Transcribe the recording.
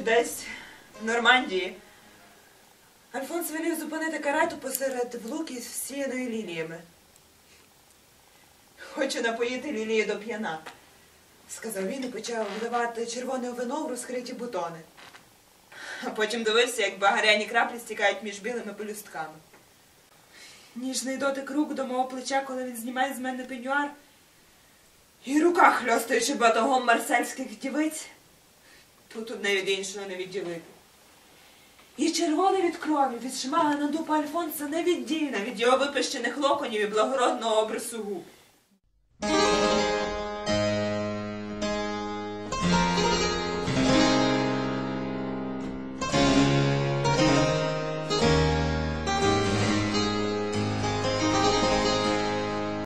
десь в Нормандії. Альфонс велів зупинити карету посеред влуки всіяної ліліями. Хочу напоїти лілії до п'яна, сказав він і почав вливати червоне вино в розкриті бутони. А потім дивився, як багаряні краплі стікають між білими пелюстками. Ніжний дотик рук до мого плеча, коли він знімає з мене пенюар, і рука, хльостаючи батогом марсельських дівиць, тут одне від іншого не відділити. І червоне від крові, від шмага на дупа Альфонса не віддільна від його випищених локонів і благородного обрису губ.